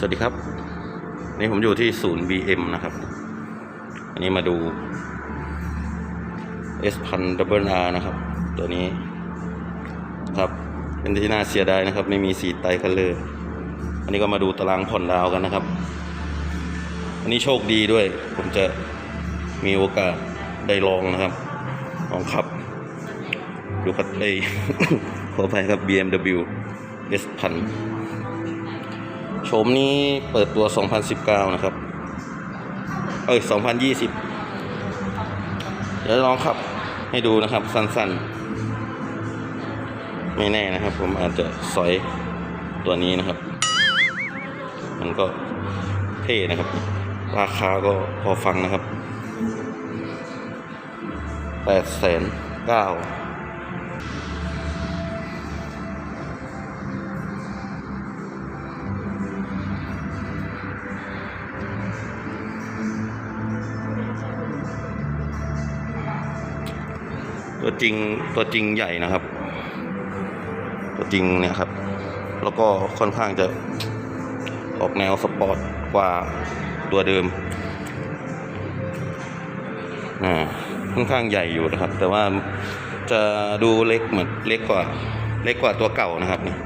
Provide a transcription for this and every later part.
สวัสดีครับ นี่ผมอยู่ที่ศูนย์ BM นะครับ อันนี้มาดู S พันดับเบิลอานะครับ ตัวนี้ครับเป็นที่น่าเสียดายนะครับ ไม่มีสีไตคัลเลอร์อันนี้ก็มาดูตารางผ่อนดาวกันนะครับ อันนี้โชคดีด้วย ผมจะมีโอกาสได้ลองนะครับลองขับดูคัดได้ขออภัยครับ BMW S พัน โฉมนี้เปิดตัว 2019 นะครับ เอ้ย 2020 เดี๋ยวลองขับให้ดูนะครับ สั้นๆ ไม่แน่นะครับ ผมอาจจะสอยตัวนี้นะครับ มันก็เท่นะครับ ราคาก็พอฟังนะครับ8 9 0 0 0 ตัวจริงตัวจริงใหญ่นะครับ ตัวจริงเนี่ยครับ แล้วก็ค่อนข้างจะออกแนวสปอร์ตกว่าตัวเดิมอ่าค่อนข้างใหญ่อยู่นะครับ แต่ว่าจะดูเล็กเหมือนเล็กกว่าเล็กกว่าตัวเก่านะครับนี่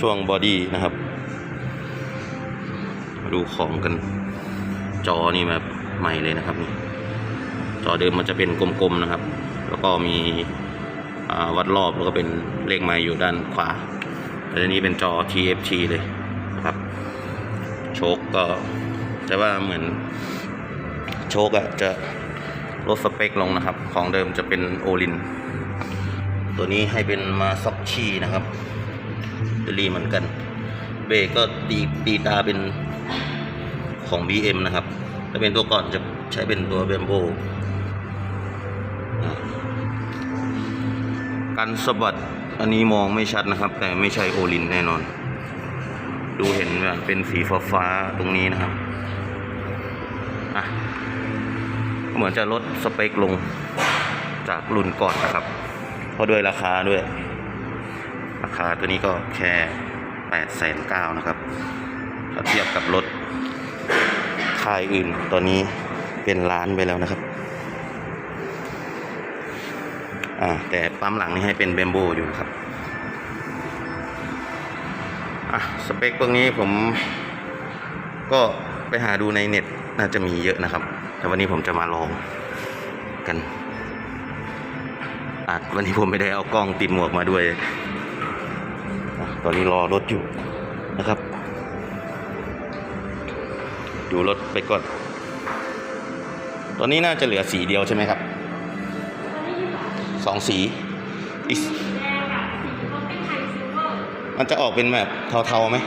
ช่วงบอดี้นะครับ ดูของกันจอนี่แบบใหม่เลยนะครับนี่จอเดิมมันจะเป็นกลมๆนะครับ แล้วก็มีวัดรอบแล้วก็เป็นเลขไม้อยู่ด้านขวาแต่อันนี้เป็นจอ TFT เลยนะครับ โชคก็แต่ว่าเหมือนโชคอะจะลดสเปคลงนะครับ ของเดิมจะเป็นโอลิน ตัวนี้ให้เป็นมาซ็อกชีนะครับเดลีเหมือนกัน เบรกก็ตีตีตาเป็นของ BM นะครับ ถ้าเป็นตัวก่อนจะใช้เป็นตัวเบมโบ กันสะบัด อันนี้มองไม่ชัดนะครับ แต่ไม่ใช่โอลินแน่นอน ดูเห็นว่าเป็นสีฟ้าฟ้าๆตรงนี้นะครับอะเหมือนจะลดสเปคลงจากรุ่นก่อนนะครับ เพราะด้วยราคาด้วย ราคาตัวนี้ก็แค่แปดแสนเก้านะครับ ถ้าเทียบกับรถค่ายอื่นตอนนี้เป็นล้านไปแล้วนะครับ อ่าแต่ปั๊มหลังนี่ให้เป็นเบมโบอยู่ครับอะสเปคพวกนี้ผมก็ไปหาดูในเน็ตน่าจะมีเยอะนะครับ แต่วันนี้ผมจะมาลองกันอาจวันนี้ผมไม่ได้เอากล้องติดหมวกมาด้วยอะตอนนี้รอรถอยู่นะครับ ดูรถไปก่อน ตอนนี้น่าจะเหลือสีเดียวใช่ไหมครับ สองสีอีกสีแดงกับสีเขาเป็นไทยซิลเวอร์มันจะออกเป็นแบบเทาๆไหม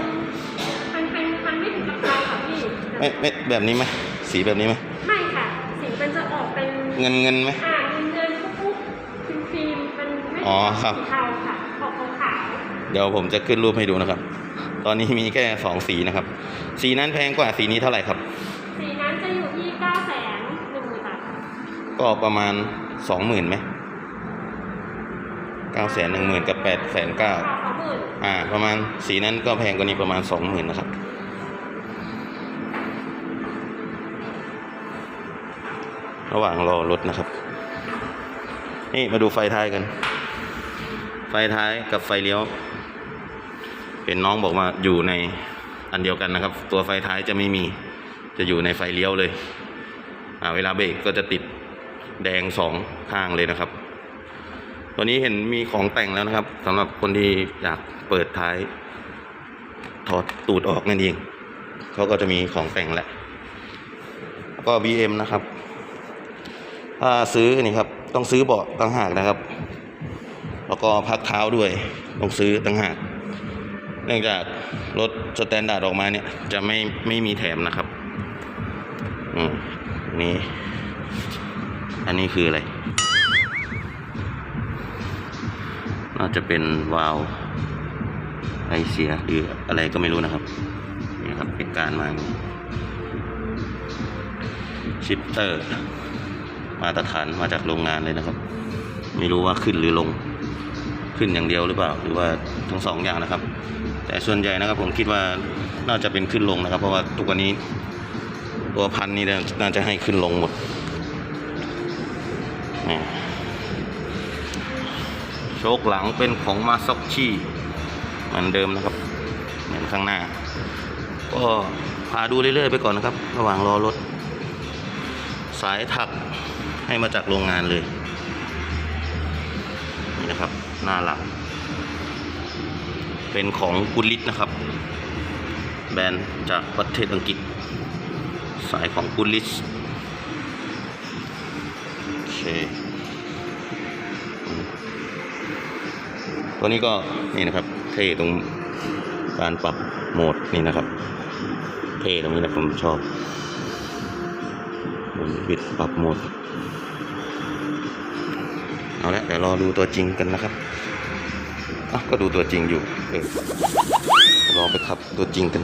มันเป็นมันไม่ถึงกับเทาค่ะพี่ไม่ไม่แบบนี้ไหมสีแบบนี้ไหมไม่ค่ะ สีมันจะออกเป็นเงินเงินไหมอ่าเงินเงินๆปุ๊บๆครีมครีมๆมันไม่อ๋อครับสีเทาค่ะออกขาวเดี๋ยวผมจะขึ้นรูปให้ดูนะครับ ตอนนี้มีแค่สองสีนะครับ สีนั้นแพงกว่าสีนี้เท่าไหร่ครับๆสีนั้นจะอยู่ที่เก้าแสนหนึ่งหมื่นบาทค่ะก็ประมาณสองหมื่นไหมเก้าแสนหนึ่งหมื่นกับแปดแสนเก้าสองหมื่นอ่า ประมาณสีนั้นก็แพงกว่านี้ประมาณสองหมื่นนะครับ ระหว่างรอรถนะครับ นี่มาดูไฟท้ายกัน ไฟท้ายกับไฟเลี้ยว เห็นน้องบอกว่าอยู่ในอันเดียวกันนะครับ ตัวไฟท้ายจะไม่มี จะอยู่ในไฟเลี้ยวเลย อ่า เวลาเบรกก็จะติดแดงสองข้างเลยนะครับ ตัวนี้เห็นมีของแต่งแล้วนะครับสำหรับคนที่อยากเปิดท้าย ถอดตูดออกนั่นเองเขาก็จะมีของแต่งแหละแล้วก็ BM นะครับถ้าซื้อนี่ครับ ต้องซื้อเบาะต่างหากนะครับ แล้วก็พักเท้าด้วย ต้องซื้อต่างหาก เนื่องจากรถสแตนดาร์ดออกมาเนี่ย จะไม่ไม่มีแถมนะครับ อืมนี่ อันนี้คืออะไร น่าจะเป็นวาล์วไอเสียหรืออะไรก็ไม่รู้นะครับนี่ครับเป็นการมาอย่าชิปเตอร์ มาตรฐานมาจากโรงงานเลยนะครับ ไม่รู้ว่าขึ้นหรือลง ขึ้นอย่างเดียวหรือเปล่า หรือว่าทั้งสองอย่างนะครับ แต่ส่วนใหญ่นะครับผมคิดว่าน่าจะเป็นขึ้นลงนะครับ เพราะว่าทุกวันนี้ตัวพันนี่น่าจะให้ขึ้นลงหมดนี่ โชคหลังเป็นของมาซ็อกชีเหมือนเดิมนะครับ เหมือนข้างหน้า ก็พาดูเรื่อยๆไปก่อนนะครับ ระหว่างรอรถ สายถักให้มาจากโรงงานเลย นี่นะครับ หน้าหลัง เป็นของกุลิตนะครับ แบรนด์จากประเทศอังกฤษ สายของกุลิสโอเค ตัวนี้ก็นี่นะครับ เท่ตรงการปรับโหมดนี่นะครับ เท่ตรงนี้นะผมชอบบิดปรับโหมด เอาละเดี๋ยวรอดูตัวจริงกันนะครับอะก็ดูตัวจริงอยู่เออรอไปขับตัวจริงกัน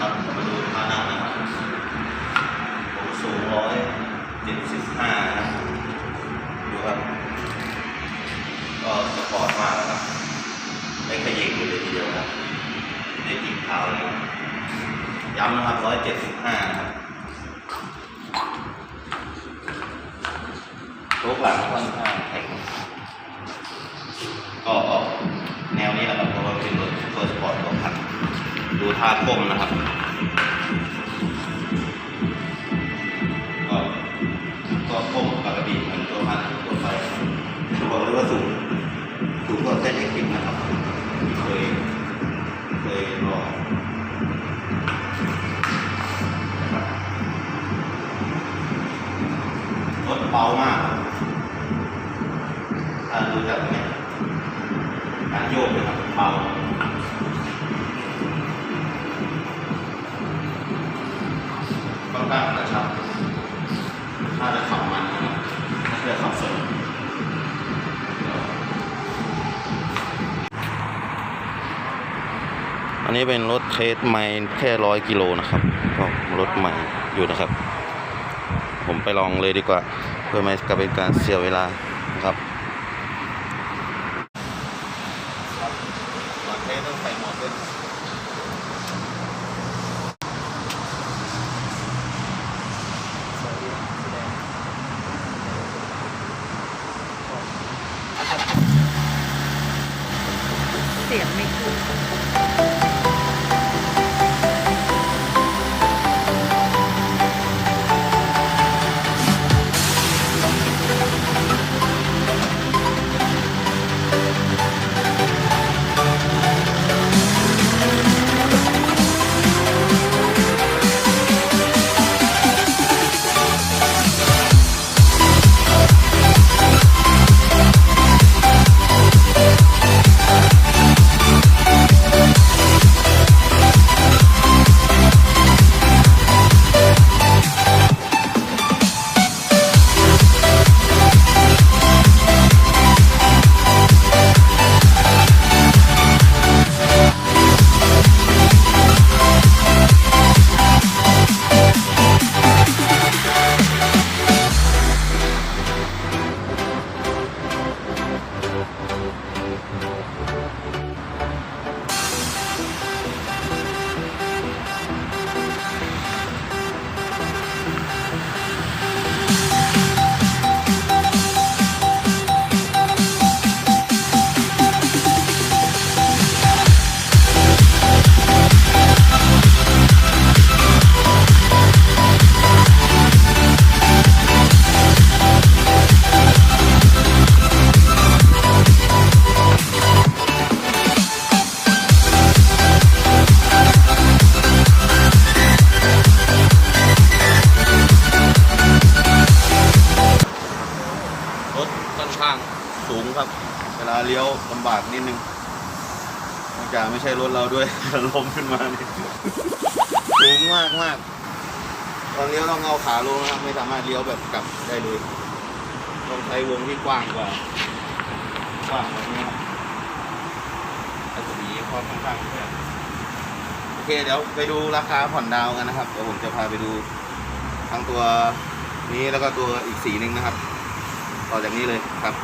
ครับมาดูท่านั่งนะครับผมสูงร้อยเจ็ดสิบห้านะดูครับ ก็สปอร์ตมากนะครับได้ขยิงอยู่เลยทีเดียวนะ ได้กินข้าเลยย้ำนะครับร้อยเจ็ดสิบห้าครับโต๊ะหลังค่อนข้างแข็งก็ออกแนวนี้แหละครับเพราะว่าเป็นรถเฟอร์สปอร์ตตัวพันดูท่าก้มนะครับ มากถ้าดูจากเนี้ยการโยกนะครับเบาค่อนข้างกระชับถ้าจะขับมันนะครับถ้าจะขับสนอันนี้เป็นรถเทสไม่แค่ร้อยกิโลนะครับก็รถใหม่อยู่นะครับ ผมไปลองเลยดีกว่า เพื่อไม่กลับเป็นการเสียเวลา นิดนึงนอกจากไม่ใช่รถเราด้วยล้มขึ้นมานี่สูงมากมากตอนเลี้ยวต้องเอาขาลงนะครับ ไม่สามารถเลี้ยวแบบกลับได้เลย ต้องใช้วงที่กว้างกว่ากว้างกว่านี้ครับรัศมีค่อนข้างแคบโอเคเดี๋ยวไปดูราคาผ่อนดาวกันนะครับเดี๋ยวผมจะพาไปดูทั้งตัวนี้แล้วก็ตัวอีกสีหนึ่งนะครับ ต่อจากนี้เลยครับ